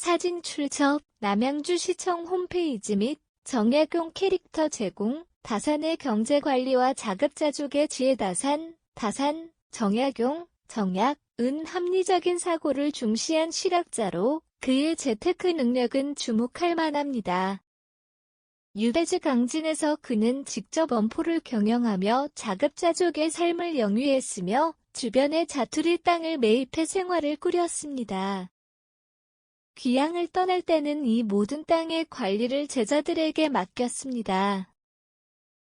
사진 출처 남양주시청 홈페이지 및 정약용 캐릭터 제공 다산의 경제관리와 자급자족의 지혜 다산 다산 정약용 정약 은 합리적인 사고를 중시한 실학자로 그의 재테크 능력은 주목할 만합니다. 유배지 강진에서 그는 직접 엄포를 경영하며 자급자족의 삶을 영위했으며 주변의 자투리 땅을 매입해 생활을 꾸렸습니다. 귀향을 떠날 때는 이 모든 땅의 관리를 제자들에게 맡겼습니다.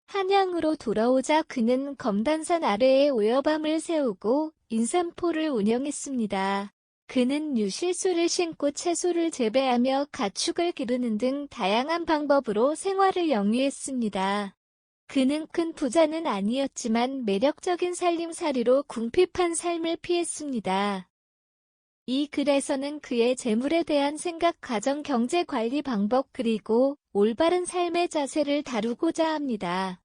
한양으로 돌아오자 그는 검단산 아래에 오여밤을 세우고 인삼포를 운영했습니다. 그는 유실수를 심고 채소를 재배하며 가축을 기르는 등 다양한 방법으로 생활을 영위했습니다. 그는 큰 부자는 아니었지만 매력적인 살림살이로 궁핍한 삶을 피했습니다. 이 글에서는 그의 재물에 대한 생각, 가정, 경제 관리 방법 그리고 올바른 삶의 자세를 다루고자 합니다.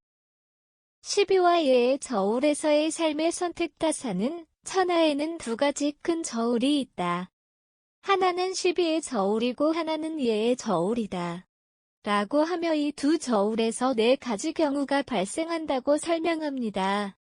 12와 예의 저울에서의 삶의 선택 다사는 천하에는 두 가지 큰 저울이 있다. 하나는 12의 저울이고 하나는 예의 저울이다. 라고 하며 이 두 저울에서 네 가지 경우가 발생한다고 설명합니다.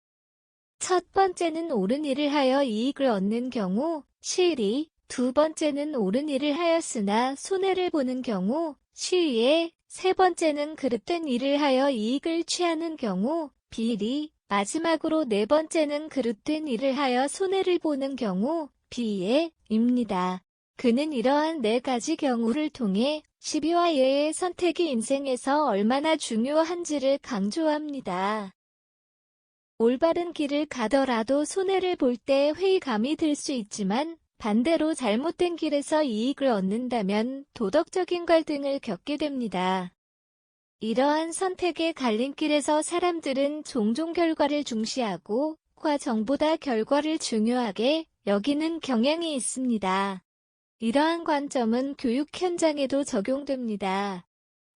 첫 번째는 옳은 일을 하여 이익을 얻는 경우, 시리, 두 번째는 옳은 일을 하였으나 손해를 보는 경우, 시에, 세 번째는 그릇된 일을 하여 이익을 취하는 경우, 비리, 마지막으로 네 번째는 그릇된 일을 하여 손해를 보는 경우, 비예입니다. 그는 이러한 네 가지 경우를 통해 시비와 예의 선택이 인생에서 얼마나 중요한지를 강조합니다. 올바른 길을 가더라도 손해를 볼 때 회의감이 들 수 있지만 반대로 잘못된 길에서 이익을 얻는다면 도덕적인 갈등을 겪게 됩니다. 이러한 선택의 갈림길에서 사람들은 종종 결과를 중시하고 과정보다 결과를 중요하게 여기는 경향이 있습니다. 이러한 관점은 교육 현장에도 적용됩니다.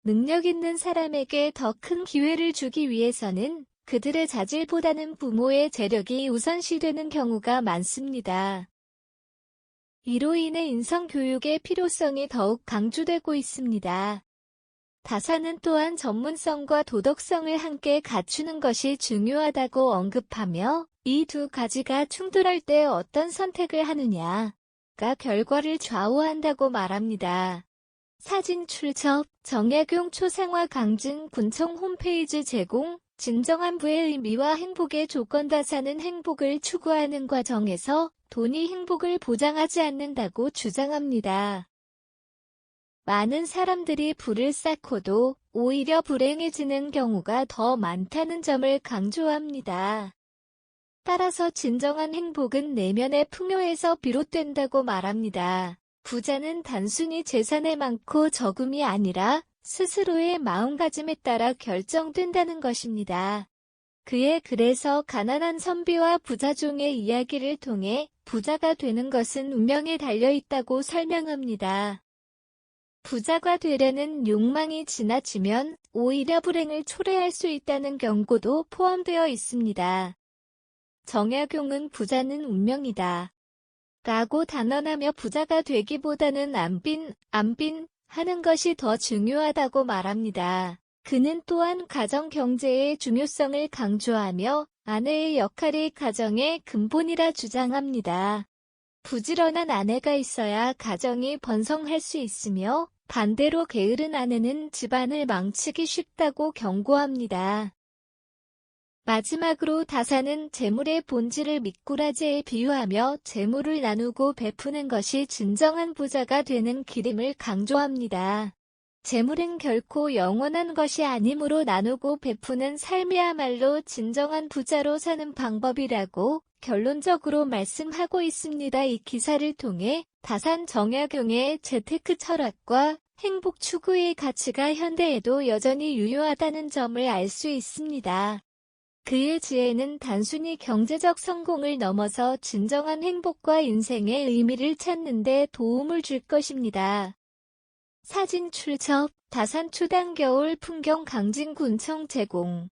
능력 있는 사람에게 더 큰 기회를 주기 위해서는 그들의 자질보다는 부모의 재력이 우선시되는 경우가 많습니다. 이로 인해 인성교육의 필요성이 더욱 강조되고 있습니다. 다사는 또한 전문성과 도덕성을 함께 갖추는 것이 중요하다고 언급하며 이 두 가지가 충돌할 때 어떤 선택을 하느냐가 결과를 좌우한다고 말합니다. 사진 출처 정약용 초생화 강진 군청 홈페이지 제공 진정한 부의 의미와 행복의 조건 다사는 행복을 추구하는 과정에서 돈이 행복을 보장하지 않는다고 주장합니다. 많은 사람들이 부를 쌓고도 오히려 불행해지는 경우가 더 많다는 점을 강조합니다. 따라서 진정한 행복은 내면의 풍요에서 비롯된다고 말합니다. 부자는 단순히 재산의 많고 적음이 아니라 스스로의 마음가짐에 따라 결정된다는 것입니다. 그의 글에서 가난한 선비와 부자종의 이야기를 통해 부자가 되는 것은 운명에 달려있다고 설명합니다. 부자가 되려는 욕망이 지나치면 오히려 불행을 초래할 수 있다는 경고도 포함되어 있습니다. 정약용은 부자는 운명이다. 라고 단언하며 부자가 되기보다는 안빈, 안빈 하는 것이 더 중요하다고 말합니다. 그는 또한 가정 경제의 중요성을 강조하며 아내의 역할이 가정의 근본이라 주장합니다. 부지런한 아내가 있어야 가정이 번성할 수 있으며 반대로 게으른 아내는 집안을 망치기 쉽다고 경고합니다. 마지막으로 다사는 재물의 본질을 미꾸라지에 비유하며 재물을 나누고 베푸는 것이 진정한 부자가 되는 길임을 강조합니다. 재물은 결코 영원한 것이 아니므로 나누고 베푸는 삶이야말로 진정한 부자로 사는 방법이라고 결론적으로 말씀하고 있습니다. 이 기사를 통해 다산 정약용의 재테크 철학과 행복 추구의 가치가 현대에도 여전히 유효하다는 점을 알 수 있습니다. 그의 지혜는 단순히 경제적 성공을 넘어서 진정한 행복과 인생의 의미를 찾는 데 도움을 줄 것입니다. 사진 출처 다산 초당 겨울 풍경 강진군청 제공